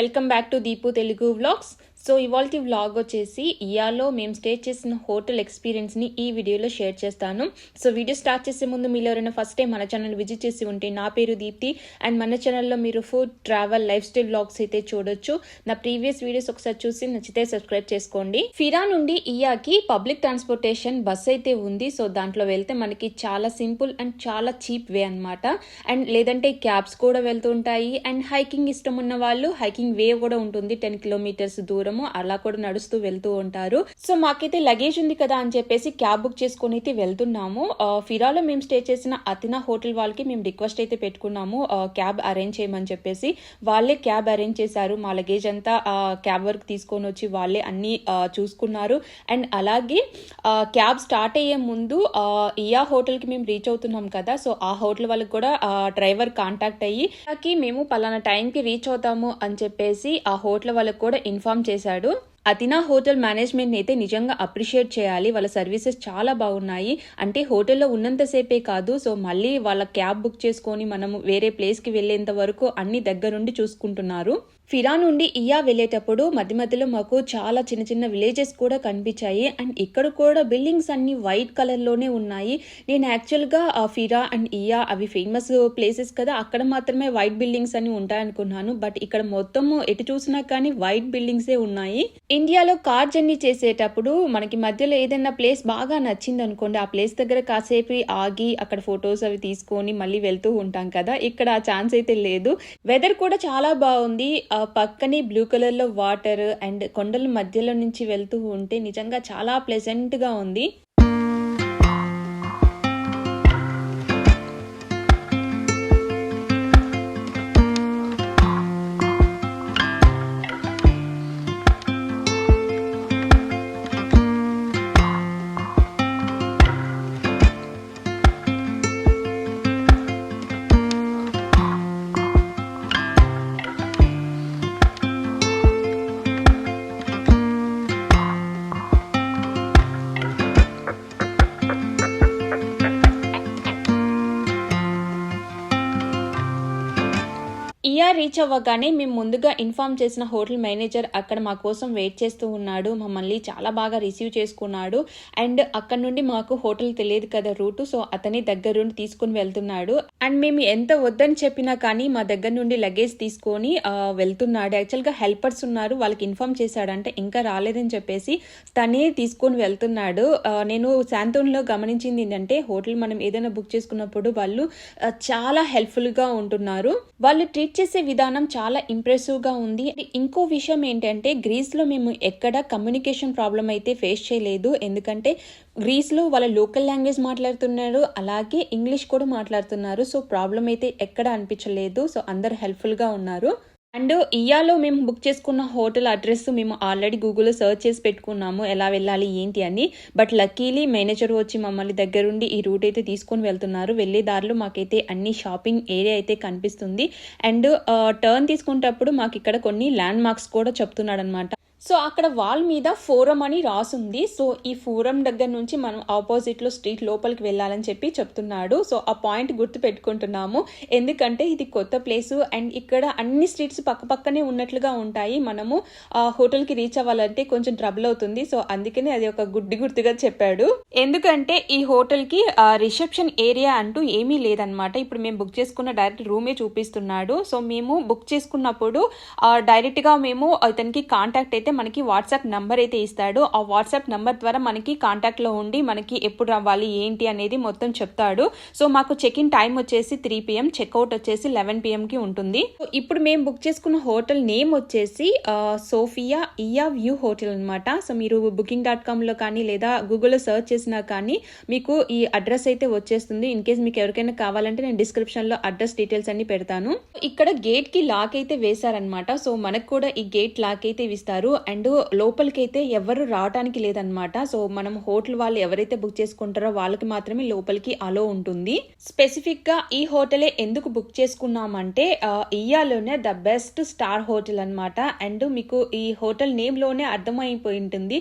Hi one welcome back to Deepu Telugu vlogs so ఇవాళ vlog వచ్చేసి ఇయాలో మేము stay చేసిన హోటల్ ఎక్స్పీరియన్స్ని ఈ వీడియోలో షేర్ చేస్తాను. సో వీడియో స్టార్ట్ చేసే ముందు మీరు ఎవరైనా ఫస్ట్ టైం మన ఛానల్ విజిట్ చేసి ఉంటే నా పేరు దీప్తి అండ్ మన ఛానల్లో మీరు food travel lifestyle vlogs అయితే చూడొచ్చు. నా ప్రీవియస్ వీడియోస్ ఒకసారి చూసి నచ్చితే సబ్స్క్రైబ్ చేసుకోండి. ఫిరా నుండి ఇయాకి పబ్లిక్ ట్రాన్స్పోర్టేషన్ బస్ అయితే ఉంది. సో దాంట్లో వెళ్తే మనకి చాలా సింపుల్ అండ్ చాలా చీప్ వే అన్నమాట. అండ్ లేదంటే క్యాబ్స్ కూడా వెళ్తుంటాయి అండ్ హైకింగ్ ఇష్టం ఉన్న వాళ్ళు హైకింగ్ వే కూడా ఉంటుంది. టెన్ కిలోమీటర్స్ దూరం దూరము అలా కూడా నడుస్తూ వెళ్తూ ఉంటారు. సో మాకైతే లగేజ్ ఉంది కదా అని చెప్పేసి క్యాబ్ బుక్ చేసుకొని అయితే వెళ్తున్నాము. ఫిరాలో మేము స్టే చేసిన అతినా హోటల్ వాళ్ళకి మేము రిక్వెస్ట్ అయితే పెట్టుకున్నాము. క్యాబ్ అరేంజ్ చేయమని చెప్పేసి వాళ్ళే క్యాబ్ అరేంజ్ చేశారు. మా లగేజ్ అంతా క్యాబ్ వరకు తీసుకొని వచ్చి వాళ్ళే అన్ని చూసుకున్నారు. అండ్ అలాగే క్యాబ్ స్టార్ట్ అయ్యే ముందు ఆ, ఇయా హోటల్కి మేము రీచ్ అవుతున్నాం కదా సో ఆ హోటల్ వాళ్ళకి కూడా డ్రైవర్ కాంటాక్ట్ అయ్యి మేము పలానా టైంకి రీచ్ అవుతాము అని చెప్పేసి ఆ హోటల్ వాళ్ళకి కూడా ఇన్ఫార్మ్ చేశాడు. అతినా హోటల్ మేనేజ్మెంట్ అయితే నిజంగా అప్రిషియేట్ చేయాలి. వాళ్ళ సర్వీసెస్ చాలా బాగున్నాయి. అంటే హోటల్లో ఉన్నంతసేపే కాదు. సో మళ్ళీ వాళ్ళ క్యాబ్ బుక్ చేసుకొని మనము వేరే ప్లేస్కి వెళ్ళేంత వరకు అన్ని దగ్గరుండి చూసుకుంటున్నారు. ఫిరా నుండి ఇయా వెళ్ళేటప్పుడు మధ్య మధ్యలో మాకు చాలా చిన్న చిన్న విలేజెస్ కూడా కనిపించాయి. అండ్ ఇక్కడ కూడా బిల్డింగ్స్ అన్ని వైట్ కలర్లోనే ఉన్నాయి. నేను యాక్చువల్గా ఆ ఫిరా అండ్ ఇయా అవి ఫేమస్ ప్లేసెస్ కదా. అక్కడ మాత్రమే వైట్ బిల్డింగ్స్ అని ఉంటాయనుకున్నాను. బట్ ఇక్కడ మొత్తము ఎటు చూసినా కానీ వైట్ బిల్డింగ్సే ఉన్నాయి. ఇండియాలో కార్ జర్నీ చేసేటప్పుడు మనకి మధ్యలో ఏదైనా ప్లేస్ బాగా నచ్చింది అనుకోండి ఆ ప్లేస్ దగ్గర కాసేపు ఆగి అక్కడ ఫొటోస్ అవి తీసుకొని మళ్ళీ వెళ్తూ ఉంటాం కదా. ఇక్కడ ఆ ఛాన్స్ అయితే లేదు. వెదర్ కూడా చాలా బాగుంది. ఆ పక్కనే బ్లూ కలర్లో వాటర్ అండ్ కొండల మధ్యలో నుంచి వెళ్తూ ఉంటే నిజంగా చాలా ప్లెజెంట్గా ఉంది. రీచ్ అవ్వగానే మేము ముందుగా ఇన్ఫార్మ్ చేసిన హోటల్ మేనేజర్ అక్కడ మా కోసం వెయిట్ చేస్తూ ఉన్నాడు. మమ్మల్ని చాలా బాగా రిసీవ్ చేసుకున్నాడు. అండ్ అక్కడ నుండి మాకు హోటల్ తెలియదు కదా రూటు. సో అతని దగ్గరుండి తీసుకుని వెళ్తున్నాడు. అండ్ మేము ఎంత వద్దని చెప్పినా కానీ మా దగ్గర నుండి లగేజ్ తీసుకొని వెళ్తున్నాడు. యాక్చువల్గా హెల్పర్స్ ఉన్నారు. వాళ్ళకి ఇన్ఫార్మ్ చేశాడంటే ఇంకా రాలేదని చెప్పేసి తనే తీసుకొని వెళ్తున్నాడు. నేను శాంతోన్లో గమనించింది ఏంటంటే హోటల్ మనం ఏదైనా బుక్ చేసుకున్నప్పుడు వాళ్ళు చాలా హెల్ప్ఫుల్గా ఉంటున్నారు. వాళ్ళు ట్రీట్ చేసే విధానం చాలా ఇంప్రెసివ్గా ఉంది. ఇంకో విషయం ఏంటంటే గ్రీస్లో మేము ఎక్కడ కమ్యూనికేషన్ ప్రాబ్లం అయితే ఫేస్ చేయలేదు. ఎందుకంటే గ్రీస్లో వాళ్ళ లోకల్ లాంగ్వేజ్ మాట్లాడుతున్నారు అలాగే ఇంగ్లీష్ కూడా మాట్లాడుతున్నారు. సో ప్రాబ్లం అయితే ఎక్కడ అనిపించలేదు. సో అందరు హెల్ప్ఫుల్గా ఉన్నారు. అండ్ ఇయాలో మేము బుక్ చేసుకున్న హోటల్ అడ్రస్ మేము ఆల్రెడీ గూగుల్లో సర్చ్ చేసి పెట్టుకున్నాము ఎలా వెళ్ళాలి ఏంటి అని. బట్ లక్కీలీ మేనేజర్ వచ్చి మమ్మల్ని దగ్గరుండి ఈ రూట్ అయితే తీసుకొని వెళ్తున్నారు. వెళ్ళే దారిలో మాకైతే అన్ని షాపింగ్ ఏరియా అయితే కనిపిస్తుంది. అండ్ టర్న్ తీసుకునేటప్పుడు మాకు ఇక్కడ కొన్ని ల్యాండ్ మార్క్స్ కూడా చెప్తున్నాడు అనమాట సో అక్కడ వాల్ మీద ఫోరం అని రాసుంది. సో ఈ ఫోరం దగ్గర నుంచి మనం ఆపోజిట్లో స్ట్రీట్ లోపలికి వెళ్ళాలని చెప్పి చెప్తున్నాడు. సో ఆ పాయింట్ గుర్తు పెట్టుకుంటున్నాము. ఎందుకంటే ఇది కొత్త ప్లేస్ అండ్ ఇక్కడ అన్ని స్ట్రీట్స్ పక్క పక్కనే ఉన్నట్లుగా ఉంటాయి. మనము ఆ హోటల్కి రీచ్ అవ్వాలంటే కొంచెం ట్రబుల్ అవుతుంది. సో అందుకనే అది ఒక గుడ్డి గుర్తుగా చెప్పాడు. ఎందుకంటే ఈ హోటల్కి రిసెప్షన్ ఏరియా అంటూ ఏమీ లేదనమాట ఇప్పుడు మేము బుక్ చేసుకున్న డైరెక్ట్ రూమే చూపిస్తున్నాడు. సో మేము బుక్ చేసుకున్నప్పుడు డైరెక్ట్గా మేము అతనికి కాంటాక్ట్ అయితే మనకి వాట్సాప్ నంబర్ అయితే ఇస్తాడు. ఆ వాట్సాప్ నంబర్ ద్వారా మనకి కాంటాక్ట్లో ఉండి మనకి ఎప్పుడు రావాలి ఏంటి అనేది మొత్తం చెప్తాడు. సో మాకు చెక్ ఇన్ టైం వచ్చేసి త్రీ పిఎం చెక్అవుట్ వచ్చేసి లెవెన్ పిఎం కి ఉంటుంది. సో ఇప్పుడు మేము బుక్ చేసుకున్న హోటల్ నేమ్ వచ్చేసి సోఫియా ఇయా వ్యూ హోటల్ అన్నమాట. సో మీరు బుకింగ్ డాట్ కామ్లో కానీ లేదా గూగుల్లో సెర్చ్ చేసినా కానీ మీకు ఈ అడ్రస్ అయితే వచ్చేస్తుంది. ఇన్ కేస్ మీకు ఎవరికైనా కావాలంటే నేను డిస్క్రిప్షన్లో అడ్రస్ డీటెయిల్స్ అన్ని పెడతాను. ఇక్కడ గేట్కి లాక్ అయితే వేశారనమాట సో మనకు కూడా ఈ గేట్ లాక్ అయితే ఇస్తారు. అండ్ లోపలికైతే ఎవరు రావడానికి లేదనమాట సో మనం హోటల్ వాళ్ళు ఎవరైతే బుక్ చేసుకుంటారో వాళ్ళకి మాత్రమే లోపలికి అలో ఉంటుంది. స్పెసిఫిక్గా ఈ హోటలే ఎందుకు బుక్ చేసుకున్నామంటే ఇయాలోనే ద బెస్ట్ స్టార్ హోటల్ అన్నమాట. అండ్ మీకు ఈ హోటల్ నేమ్లోనే అర్థమైపోయి ఉంటుంది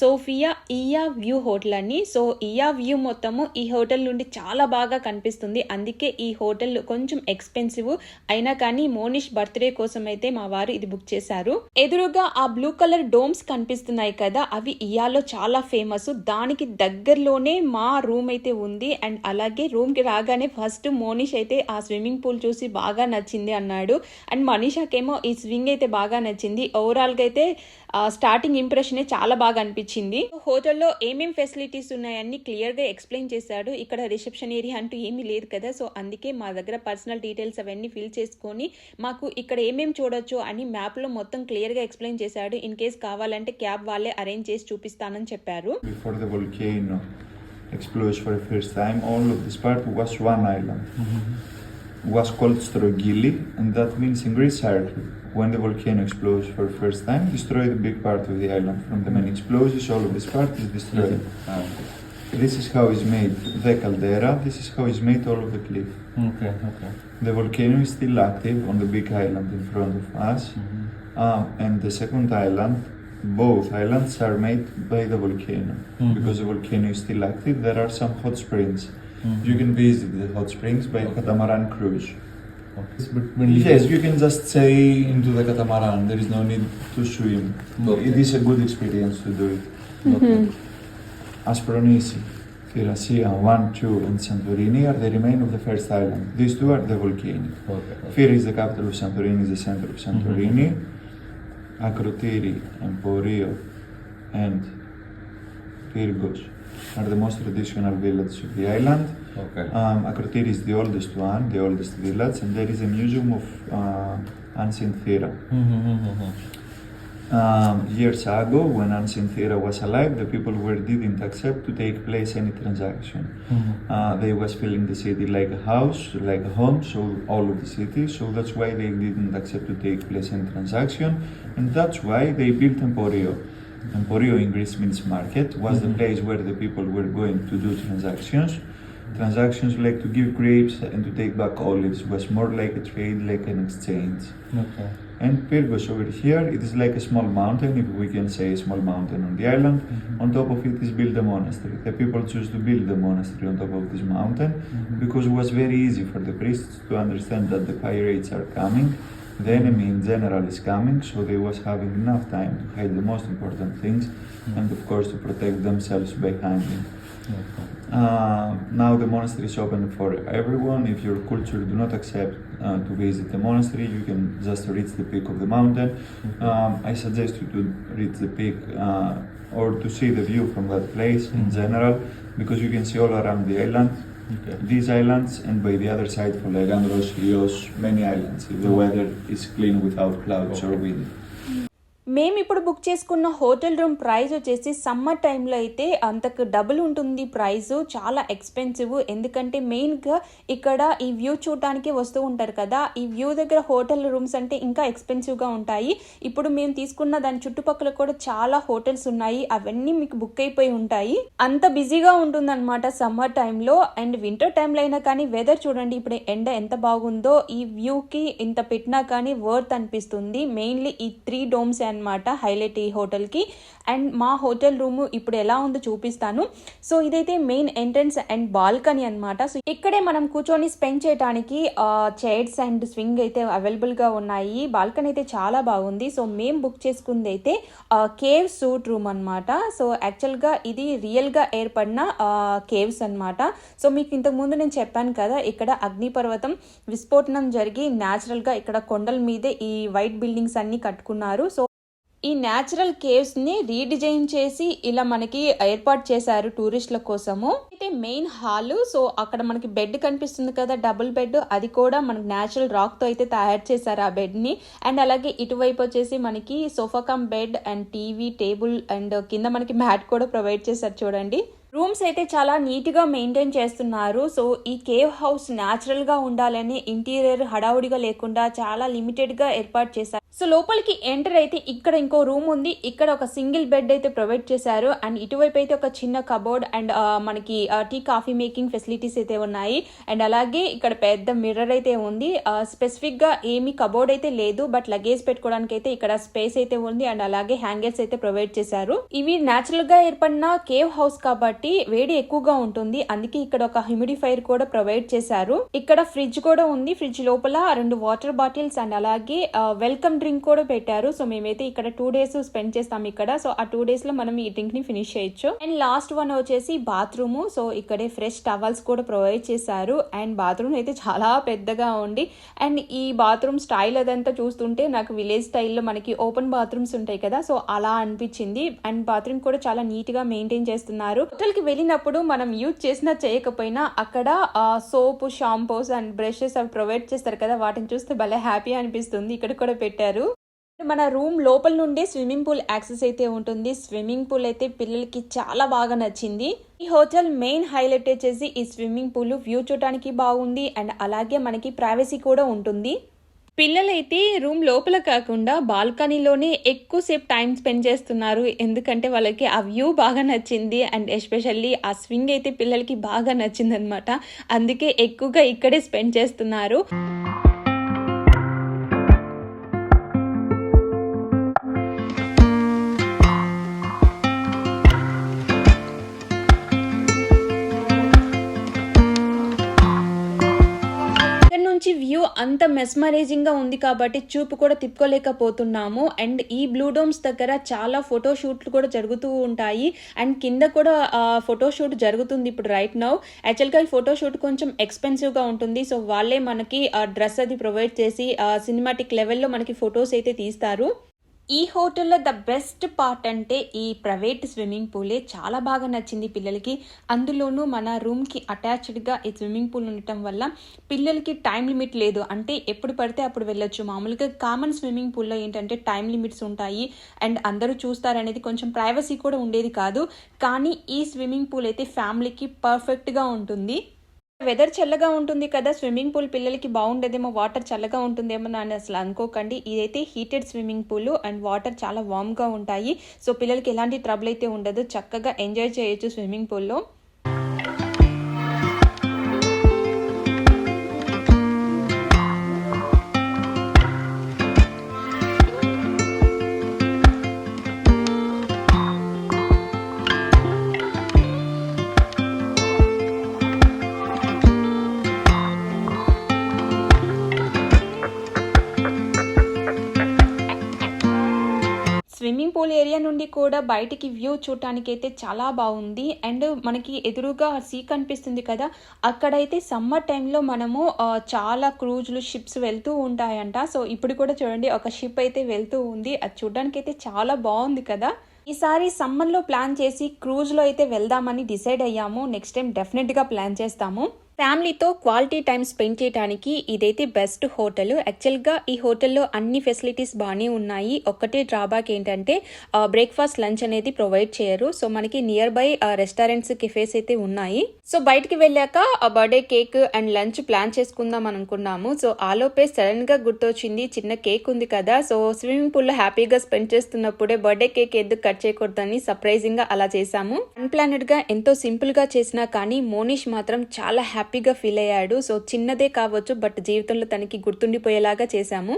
సోఫియా ఇయా వ్యూ హోటల్ అని. సో ఇయా వ్యూ మొత్తము ఈ హోటల్ నుండి చాలా బాగా కనిపిస్తుంది. అందుకే ఈ హోటల్ కొంచెం ఎక్స్పెన్సివ్. అయినా కానీ మోనిష్ బర్త్డే కోసం అయితే మా వారు ఇది బుక్ చేశారు. ఎదురుగా ఆ బ్లూ కలర్ డోమ్స్ కనిపిస్తున్నాయి కదా అవి ఇయాలో చాలా ఫేమస్ దానికి దగ్గరలోనే మా రూమ్ అయితే ఉంది అండ్ అలాగే రూమ్కి రాగానే ఫస్ట్ మోనిష్ అయితే ఆ స్విమ్మింగ్ పూల్ చూసి బాగా నచ్చింది అన్నాడు. అండ్ మనీషాకేమో ఈ స్వింగ్ అయితే బాగా నచ్చింది. ఓవరాల్గా అయితే స్టార్టింగ్ ఇంప్రెషనే చాలా బాగా అనిపించింది. హోటల్లో ఏమేం ఫెసిలిటీస్ ఉన్నాయని క్లియర్గా ఎక్స్ప్లెయిన్ చేశాడు. ఇక్కడ రిసెప్షన్ ఏరియా అంటూ ఏమీ లేదు కదా సో అందుకే మా దగ్గర పర్సనల్ డీటెయిల్స్ అవన్నీ ఫిల్ చేసుకొని మాకు ఇక్కడ ఏమేమి చూడొచ్చు అని మ్యాప్లో మొత్తం క్లియర్గా ఎక్స్ప్లెయిన్ చేశాడు. ఇన్ కేస్ కావాలంటే క్యాబ్ వాళ్ళే అరేంజ్ చేసి చూపిస్తానని చెప్పారు Before the volcano explodes for the first time, all of this part was one island. Was called Strogili, and that means in Greek circle. When the volcano explodes for the first time, destroy the big part of the island. From the main explosions, all of this part is destroyed. This is how is made the caldera. This is how is made all of the cliff. Okay, okay. The volcano is still active on the big island in front of us, uh, and the second island, both islands are made by the volcano. Mhm. Because the volcano is still active, there are some hot springs. You can visit the hot springs by catamaran cruise. okay. But when you Yes, you can just stay into the catamaran. There is no need to swim. Okay. It is a good experience to do it. Okay. Aspronisi, Thiracia 1, 2, and Santorini are the remain of the first island. These two are the volcanic. Okay. okay. Fyri is the capital of Santorini, is the center of Santorini. Akrotiri, and Emporio, and Pyrgos are the most traditional villages of the island. Okay. Um, Akrotiri is the oldest one, the oldest village, and there is a museum of uh, ancient Thera. Mm-hmm. Um, years ago, when ancient Thera was alive, the people were didn't accept to take place any transaction. Uh, they was filling the city like a house, like a home, so all of the city. So that's why they didn't accept to take place any transaction, and that's why they built Emporio. Emporio in Greece means market. Was the Mhm. place where the people were going to do transactions. Transactions like to give grapes and to take back olives was more like a trade, like an exchange. Okay. And Pyrgos over here, it is like a small mountain, if we can say a small mountain on the island. Mhm. On top of it is built a monastery. The people choose to build the monastery on top of this mountain Mhm. because it was very easy for the priests to understand that the pirates are coming, the enemy in general is coming, so they was having enough time to hide the most important things and of course to protect themselves by hiding. Okay. Uh, now the monastery is open for everyone. If your culture do not accept uh, to visit the monastery, you can just reach the peak of the mountain. Um, I suggest you to reach the peak uh, or to see the view from that place in Mhm. general, because you can see all around the island. Okay. These islands, and by the other side, Folegandros, Rios, many islands. If the weather is clean without clouds or wind. మేము ఇప్పుడు book చేసుకున్న hotel room price వచ్చేసి summer టైంలో అయితే అంతకు double ఉంటుంది. Price చాలా expensive. ఎందుకంటే మెయిన్గా ఇక్కడ ఈ వ్యూ చూడటానికి వస్తూ ఉంటారు కదా. ఈ వ్యూ దగ్గర హోటల్ రూమ్స్ అంటే ఇంకా ఎక్స్పెన్సివ్గా ఉంటాయి. ఇప్పుడు మేము తీసుకున్న దాని చుట్టుపక్కల కూడా చాలా హోటల్స్ ఉన్నాయి. అవన్నీ మీకు బుక్ అయిపోయి ఉంటాయి. అంత బిజీగా ఉంటుందన్నమాట సమ్మర్ టైంలో. అండ్ వింటర్ టైంలో అయినా కానీ వెదర్ చూడండి ఇప్పుడు ఎండ ఎంత బాగుందో. ఈ వ్యూకి ఇంత పెట్టినా కానీ వర్త్ అనిపిస్తుంది. మెయిన్లీ ఈ త్రీ డోమ్స్ అన్నమాట హైలైట్ ఈ హోటల్కి. అండ్ మా హోటల్ రూమ్ ఇప్పుడు ఎలా ఉందో చూపిస్తాను. సో ఇదైతే మెయిన్ ఎంట్రన్స్ అండ్ బాల్కనీ అన్నమాట. సో ఇక్కడే మనం కూర్చొని స్పెండ్ చేయడానికి చైర్స్ అండ్ స్వింగ్ అయితే అవైలబుల్గా ఉన్నాయి. బాల్కనీ అయితే చాలా బాగుంది. సో మేము బుక్ చేసుకుంది అయితే కేవ్ సూట్ రూమ్ అన్నమాట. సో యాక్చువల్గా ఇది రియల్గా ఏర్పడిన కేవ్స్ అన్నమాట. సో మీకు ఇంతకు ముందు నేను చెప్పాను కదా ఇక్కడ అగ్నిపర్వతం విస్ఫోటనం జరిగి న్యాచురల్గా ఇక్కడ కొండల మీదే ఈ వైట్ బిల్డింగ్స్ అన్ని కట్టుకున్నారు. సో ఈ న్యాచురల్ కేవ్స్ని రీడిజైన్ చేసి ఇలా మనకి ఏర్పాటు చేశారు టూరిస్టుల కోసము. అయితే మెయిన్ హాల్ సో అక్కడ మనకి బెడ్ కనిపిస్తుంది కదా డబుల్ బెడ్ అది కూడా మనకి న్యాచురల్ రాక్తో అయితే తయారు చేశారు ఆ బెడ్ని. అండ్ అలాగే ఇటువైపు వచ్చేసి మనకి sofa come bed and TV table and కింద మనకి మ్యాట్ కూడా ప్రొవైడ్ చేశారు చూడండి. రూమ్స్ అయితే చాలా నీట్గా మెయింటైన్ చేస్తున్నారు. సో ఈ కేవ్ హౌస్ న్యాచురల్గా ఉండాలని ఇంటీరియర్ హడావుడిగా లేకుండా చాలా లిమిటెడ్గా ఏర్పాటు చేశారు. సో లోపలికి ఎంటర్ అయితే ఇక్కడ ఇంకో రూమ్ ఉంది. ఇక్కడ ఒక సింగిల్ బెడ్ అయితే ప్రొవైడ్ చేశారు. అండ్ ఇటువైపు అయితే ఒక చిన్న కబోర్డ్ అండ్ మనకి టీ కాఫీ మేకింగ్ ఫెసిలిటీస్ అయితే ఉన్నాయి. అండ్ అలాగే ఇక్కడ పెద్ద మిర్రర్ అయితే ఉంది. స్పెసిఫిక్గా ఏమి కబోర్డ్ అయితే లేదు. బట్ లగేజ్ పెట్టుకోవడానికి అయితే ఇక్కడ స్పేస్ అయితే ఉంది. అండ్ అలాగే హ్యాంగర్స్ అయితే ప్రొవైడ్ చేశారు. ఇవి న్యాచురల్గా ఏర్పడిన కేవ్ హౌస్ కాబట్టి వేడి ఎక్కువగా ఉంటుంది. అందుకే ఇక్కడ ఒక హ్యూమిడిఫైర్ కూడా ప్రొవైడ్ చేశారు. ఇక్కడ ఫ్రిడ్జ్ కూడా ఉంది. ఫ్రిడ్జ్ లోపల రెండు వాటర్ బాటిల్స్ అండ్ అలాగే వెల్కమ్ డ్రింక్ కూడా పెట్టారు. సో మేమైతే ఇక్కడ టూ డేస్ స్పెండ్ చేస్తాం ఇక్కడ. సో ఆ టూ డేస్లో మనం ఈ డ్రింక్ని ఫినిష్ చేయొచ్చు. అండ్ లాస్ట్ వన్ వచ్చేసి బాత్రూమ్. సో ఇక్కడే ఫ్రెష్ టవల్స్ కూడా ప్రొవైడ్ చేశారు. అండ్ బాత్రూమ్ అయితే చాలా పెద్దగా ఉంది. అండ్ ఈ బాత్రూమ్ స్టైల్ అదంతా చూస్తుంటే నాకు విలేజ్ స్టైల్లో మనకి ఓపెన్ బాత్రూమ్స్ ఉంటాయి కదా. సో అలా అనిపించింది. అండ్ బాత్రూమ్ కూడా చాలా నీట్గా మెయింటైన్ చేస్తున్నారు. హోటల్కి వెళ్ళినప్పుడు మనం యూజ్ చేసినా చేయకపోయినా అక్కడ సోప్ షాంపూస్ అండ్ బ్రషెస్ అవి ప్రొవైడ్ చేస్తారు కదా. వాటిని చూస్తే భలే హ్యాపీ అనిపిస్తుంది. ఇక్కడ కూడా పెట్టారు. మన రూమ్ లోపల నుండే స్విమ్మింగ్ పూల్ యాక్సెస్ అయితే ఉంటుంది. స్విమ్మింగ్ పూల్ అయితే పిల్లలకి చాలా బాగా నచ్చింది. ఈ హోటల్ మెయిన్ హైలైట్ వచ్చేసి ఈ స్విమ్మింగ్ పూల్. వ్యూ చూడటానికి బాగుంది అండ్ అలాగే మనకి ప్రైవసీ కూడా ఉంటుంది. పిల్లలైతే రూమ్ లోపల కాకుండా బాల్కనీలోనే ఎక్కువసేపు టైం స్పెండ్ చేస్తున్నారు. ఎందుకంటే వాళ్ళకి ఆ వ్యూ బాగా నచ్చింది అండ్ ఎస్పెషల్లీ ఆ స్వింగ్ అయితే పిల్లలకి బాగా నచ్చింది అనమాట అందుకే ఎక్కువగా ఇక్కడే స్పెండ్ చేస్తున్నారు. అంత మెస్మరైజింగ్గా ఉంది కాబట్టి చూపు కూడా తిప్పుకోలేకపోతున్నాము. అండ్ ఈ బ్లూ డోమ్స్ దగ్గర చాలా ఫోటో షూట్లు కూడా జరుగుతూ ఉంటాయి. అండ్ కింద కూడా ఫోటో షూట్ జరుగుతుంది ఇప్పుడు రైట్ నౌ యాక్చువల్గా ఈ ఫోటో షూట్ కొంచెం ఎక్స్పెన్సివ్గా ఉంటుంది. సో వాళ్ళే మనకి డ్రెస్ అది ప్రొవైడ్ చేసి సినిమాటిక్ లెవెల్లో మనకి ఫొటోస్ అయితే తీస్తారు. ఈ హోటల్లో ద బెస్ట్ పార్ట్ అంటే ఈ ప్రైవేట్ స్విమ్మింగ్ పూలే చాలా బాగా నచ్చింది పిల్లలకి. అందులోనూ మన రూమ్కి అటాచ్డ్గా ఈ స్విమ్మింగ్ పూల్ ఉండటం వల్ల పిల్లలకి టైం లిమిట్ లేదు. అంటే ఎప్పుడు పడితే అప్పుడు వెళ్ళొచ్చు. మామూలుగా కామన్ స్విమ్మింగ్ పూల్లో ఏంటంటే టైం లిమిట్స్ ఉంటాయి. అండ్ అందరూ చూస్తారనేది కొంచెం ప్రైవసీ కూడా ఉండేది కాదు. కానీ ఈ స్విమ్మింగ్ పూల్ అయితే ఫ్యామిలీకి పర్ఫెక్ట్గా ఉంటుంది. వెదర్ చల్లగా ఉంటుంది కదా స్విమ్మింగ్ పూల్ పిల్లలకి బాగుండేదేమో వాటర్ చల్లగా ఉంటుందేమో అని అసలు అనుకోకండి. ఇదైతే heated swimming pool and water చాలా వామ్గా ఉంటాయి. సో పిల్లలకి ఎలాంటి ట్రబుల్ అయితే ఉండదు. చక్కగా ఎంజాయ్ చేయొచ్చు స్విమ్మింగ్ పూల్లో. స్విమ్మింగ్ పూల్ ఏరియా నుండి కూడా బయటికి వ్యూ చూడటానికి అయితే చాలా బాగుంది. అండ్ మనకి ఎదురుగా సీ కనిపిస్తుంది కదా అక్కడైతే సమ్మర్ టైంలో మనము చాలా క్రూజ్లు షిప్స్ వెళ్తూ ఉంటాయంట. సో ఇప్పుడు కూడా చూడండి ఒక షిప్ అయితే వెళ్తూ ఉంది. అది చూడడానికి అయితే చాలా బాగుంది కదా. ఈసారి సమ్మర్లో ప్లాన్ చేసి క్రూజ్లో అయితే వెళ్దామని డిసైడ్ అయ్యాము. నెక్స్ట్ టైం డెఫినెట్గా ప్లాన్ చేస్తాము. ఫ్యామిలీతో క్వాలిటీ టైం స్పెండ్ చేయడానికి ఇదైతే బెస్ట్ హోటల్. యాక్చువల్గా ఈ హోటల్లో అన్ని ఫెసిలిటీస్ బాగానే ఉన్నాయి. ఒక్కటే డ్రాబ్యాక్ ఏంటంటే బ్రేక్ఫాస్ట్ లంచ్ అనేది ప్రొవైడ్ చేయరు. సో మనకి నియర్ బై రెస్టారెంట్స్ కెఫేస్ అయితే ఉన్నాయి. సో బయటికి వెళ్ళాక birthday cake and lunch plan చేసుకుందాం అనుకున్నాము. సో ఆలోపే సడన్గా గుర్తొచ్చింది చిన్న కేక్ ఉంది కదా. సో స్విమ్మింగ్ పూల్లో హ్యాపీగా స్పెండ్ చేస్తున్నప్పుడే బర్త్డే కేక్ ఎందుకు కట్ చేయకూడదని సర్ప్రైజింగ్గా అలా చేసాము అన్ప్లానెడ్గా ఎంతో సింపుల్గా చేసినా కానీ మోనిష్ మాత్రం చాలా హ్యాపీగా ఫీల్ అయ్యాడు. సో చిన్నదే కావచ్చు బట్ జీవితంలో తనకి గుర్తుండిపోయేలాగా చేశాము.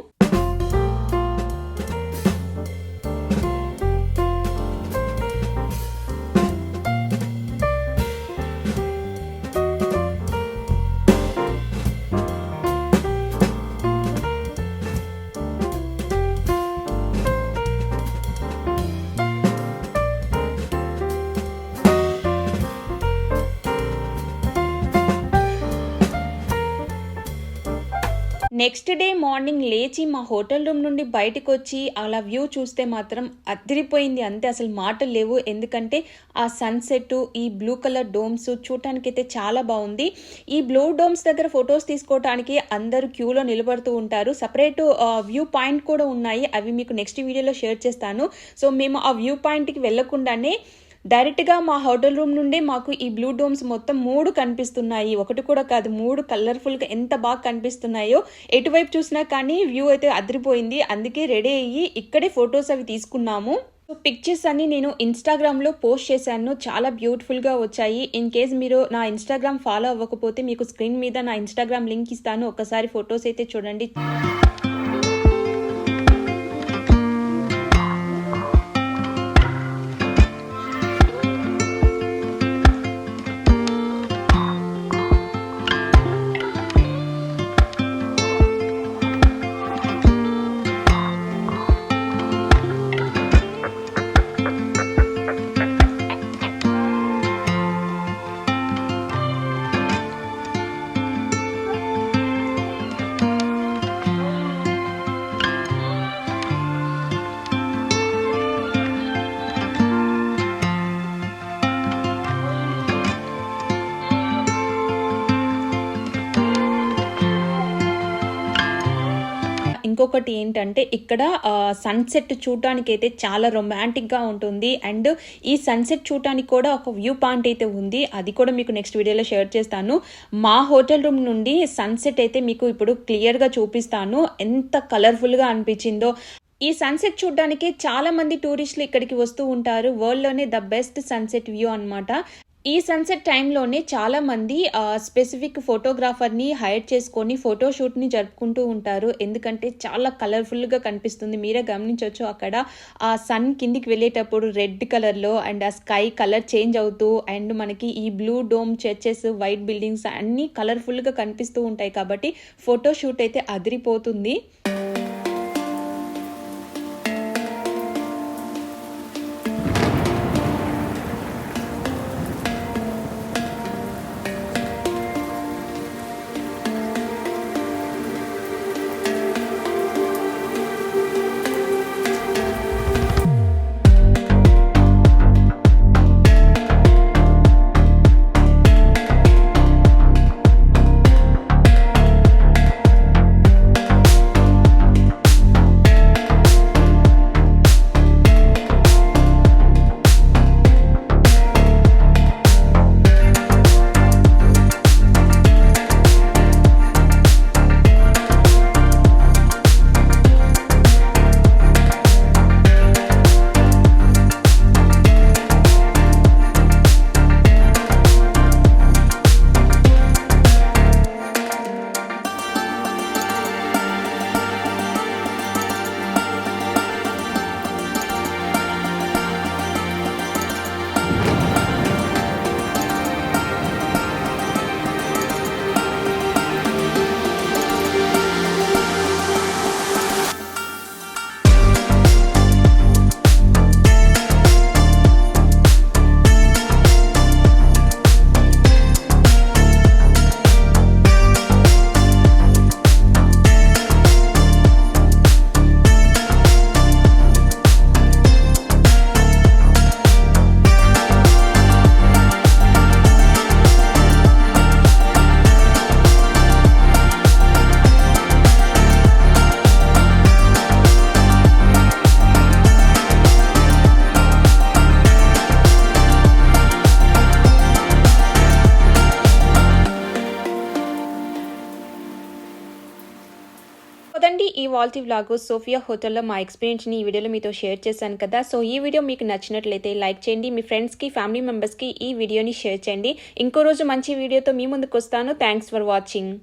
నెక్స్ట్ డే మార్నింగ్ లేచి మా హోటల్ రూమ్ నుండి బయటకు వచ్చి అలా వ్యూ చూస్తే మాత్రం అదిరిపోయింది. అంతే అసలు మాటలు లేవు. ఎందుకంటే ఆ సన్సెట్ ఈ బ్లూ కలర్ డోమ్స్ చూడటానికి అయితే చాలా బాగుంది. ఈ బ్లూ డోమ్స్ దగ్గర ఫొటోస్ తీసుకోవడానికి అందరూ క్యూలో నిలబడుతూ ఉంటారు. సపరేట్ వ్యూ పాయింట్ కూడా ఉన్నాయి. అవి మీకు నెక్స్ట్ వీడియోలో షేర్ చేస్తాను. సో మేము ఆ వ్యూ పాయింట్కి వెళ్ళకుండానే డైరెక్ట్గా మా హోటల్ రూమ్ నుండే మాకు ఈ బ్లూ డోమ్స్ మొత్తం మూడు కనిపిస్తున్నాయి. ఒకటి కూడా కాదు మూడు కలర్ఫుల్గా ఎంత బాగా కనిపిస్తున్నాయో ఎటువైపు చూసినా కానీ వ్యూ అయితే అదిరిపోయింది. అందుకే రెడీ అయ్యి ఇక్కడే ఫొటోస్ అవి తీసుకున్నాము. సో పిక్చర్స్ అన్ని నేను ఇన్స్టాగ్రామ్లో పోస్ట్ చేశాను. చాలా బ్యూటిఫుల్గా వచ్చాయి. ఇన్ కేస్ మీరు నా ఇన్స్టాగ్రామ్ ఫాలో అవ్వకపోతే మీకు స్క్రీన్ మీద నా ఇన్స్టాగ్రామ్ లింక్ ఇస్తాను. ఒకసారి ఫొటోస్ అయితే చూడండి. ఇంకొకటి ఏంటంటే ఇక్కడ సన్సెట్ చూడటానికి అయితే చాలా రొమాంటిక్గా ఉంటుంది. అండ్ ఈ సన్సెట్ చూడటానికి కూడా ఒక వ్యూ పాయింట్ అయితే ఉంది. అది కూడా మీకు నెక్స్ట్ వీడియోలో షేర్ చేస్తాను. మా హోటల్ రూమ్ నుండి సన్సెట్ అయితే మీకు ఇప్పుడు క్లియర్గా చూపిస్తాను. ఎంత కలర్ఫుల్గా అనిపించిందో. ఈ సన్సెట్ చూడడానికి చాలా మంది టూరిస్టులు ఇక్కడికి వస్తూ ఉంటారు. వరల్డ్లోనే ద బెస్ట్ సన్సెట్ వ్యూ అనమాట ఈ సన్సెట్ టైంలోనే చాలా మంది స్పెసిఫిక్ ఫోటోగ్రాఫర్ని హైర్ చేసుకొని ఫోటోషూట్ని జరుపుకుంటూ ఉంటారు. ఎందుకంటే చాలా కలర్ఫుల్గా కనిపిస్తుంది. మీరే గమనించవచ్చు అక్కడ ఆ సన్ కిందికి వెళ్ళేటప్పుడు రెడ్ కలర్లో అండ్ ఆ స్కై కలర్ చేంజ్ అవుతూ అండ్ మనకి ఈ blue dome churches white buildings అన్నీ కలర్ఫుల్గా కనిపిస్తూ ఉంటాయి కాబట్టి ఫోటోషూట్ అయితే అదిరిపోతుంది. క్వాలిటీ వ్లాగ్ సోఫియా హోటల్లో మా ఎక్స్పీరియన్స్ని ఈ వీడియోలో మీతో షేర్ చేశాను కదా. సో ఈ వీడియో మీకు నచ్చినట్లయితే లైక్ చేయండి మీ ఫ్రెండ్స్కి ఫ్యామిలీ మెంబర్స్కి ఈ వీడియోని షేర్ చేయండి. ఇంకో రోజు మంచి వీడియోతో మీ ముందుకు వస్తాను. Thanks for watching.